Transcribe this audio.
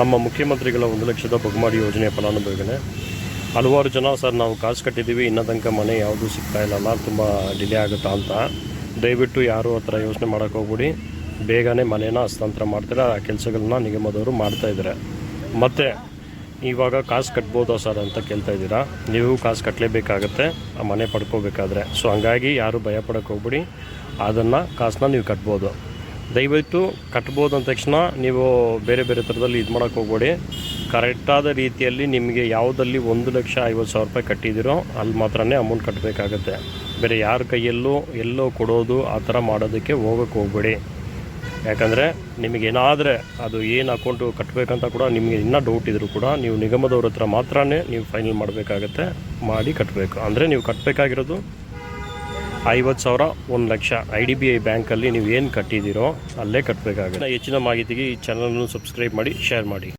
ನಮ್ಮ ಮುಖ್ಯಮಂತ್ರಿಗಳ ಒಂದು ಲಕ್ಷದ ಬಹುಮಾಡಿ ಯೋಜನೆಯ ಫಲಾನುಭವಿಗಳೇ. ಹಲವಾರು ಜನ ಸರ್ ನಾವು ಕಾಸು ಕಟ್ಟಿದ್ದೀವಿ ಇನ್ನೂ ತನಕ ಮನೆ ಯಾವುದೂ ಸಿಗ್ತಾ ಇಲ್ಲಲ್ಲ ತುಂಬ ಡಿಲೇ ಆಗುತ್ತಾ ಅಂತ. ದಯವಿಟ್ಟು ಯಾರು ಹತ್ರ ಯೋಚನೆ ಮಾಡೋಕ್ಕೆ ಹೋಗ್ಬಿಡಿ. ಬೇಗನೆ ಮನೇನ ಹಸ್ತಾಂತರ ಮಾಡ್ತಾರೆ? ಆ ಕೆಲಸಗಳನ್ನ ನಿಗಮದವರು ಮಾಡ್ತಾಯಿದ್ದಾರೆ ಮತ್ತು, ಇವಾಗ ಕಾಸು ಕಟ್ಬೋದಾ ಸರ್ ಅಂತ ಕೇಳ್ತಾ ಇದ್ದೀರಾ? ನೀವು ಕಾಸು ಕಟ್ಟಲೇಬೇಕಾಗತ್ತೆ ಆ ಮನೆ ಪಡ್ಕೋಬೇಕಾದ್ರೆ. ಸೊ ಹಂಗಾಗಿ ಯಾರು ಭಯ ಪಡೋಕ್ಕೆ ಹೋಗ್ಬಿಡಿ. ಅದನ್ನು ಕಾಸನ್ನ ನೀವು ಕಟ್ಬೋದು. ದಯವಿಟ್ಟು ಕಟ್ಬೋದು ಅಂದ ತಕ್ಷಣ ನೀವು ಬೇರೆ ಬೇರೆ ಥರದಲ್ಲಿ ಇದು ಮಾಡೋಕ್ಕೆ ಹೋಗ್ಬೇಡಿ. ಕರೆಕ್ಟಾದ ರೀತಿಯಲ್ಲಿ ನಿಮಗೆ ಯಾವುದಲ್ಲಿ ಒಂದು ಲಕ್ಷ ಐವತ್ತು ಸಾವಿರ ರೂಪಾಯಿ ಕಟ್ಟಿದ್ದೀರೋ ಅಲ್ಲಿ ಮಾತ್ರನೇ ಅಮೌಂಟ್ ಕಟ್ಟಬೇಕಾಗತ್ತೆ. ಬೇರೆ ಯಾರ ಕೈಯಲ್ಲೂ ಎಲ್ಲೋ ಕೊಡೋದು ಆ ಥರ ಮಾಡೋದಕ್ಕೆ ಹೋಗೋಕ್ಕೆ ಹೋಗ್ಬೇಡಿ. ಯಾಕಂದರೆ ನಿಮಗೇನಾದರೆ ಅದು ಏನು ಅಕೌಂಟು ಕಟ್ಟಬೇಕಂತ ಕೂಡ ನಿಮಗೆ ಇನ್ನೂ ಡೌಟ್ ಇದ್ದರೂ ಕೂಡ ನೀವು ನಿಗಮದವ್ರ ಹತ್ರ ಮಾತ್ರನೇ ನೀವು ಫೈನಲ್ ಮಾಡಬೇಕಾಗತ್ತೆ, ಮಾಡಿ ಕಟ್ಟಬೇಕು. ಅಂದರೆ ನೀವು ಕಟ್ಟಬೇಕಾಗಿರೋದು ಐವತ್ತು ಸಾವಿರ, ಒಂದು lakh. I D B I ಬ್ಯಾಂಕಲ್ಲಿ ನೀವು ಏನು ಕಟ್ಟಿದ್ದೀರೋ ಅಲ್ಲೇ ಕಟ್ಟಬೇಕಾಗುತ್ತೆ ಹೆಚ್ಚಿನ ಮಾಹಿತಿಗೆ ಈ ಚಾನಲನ್ನು ಸಬ್ಸ್ಕ್ರೈಬ್ ಮಾಡಿ ಶೇರ್ ಮಾಡಿ.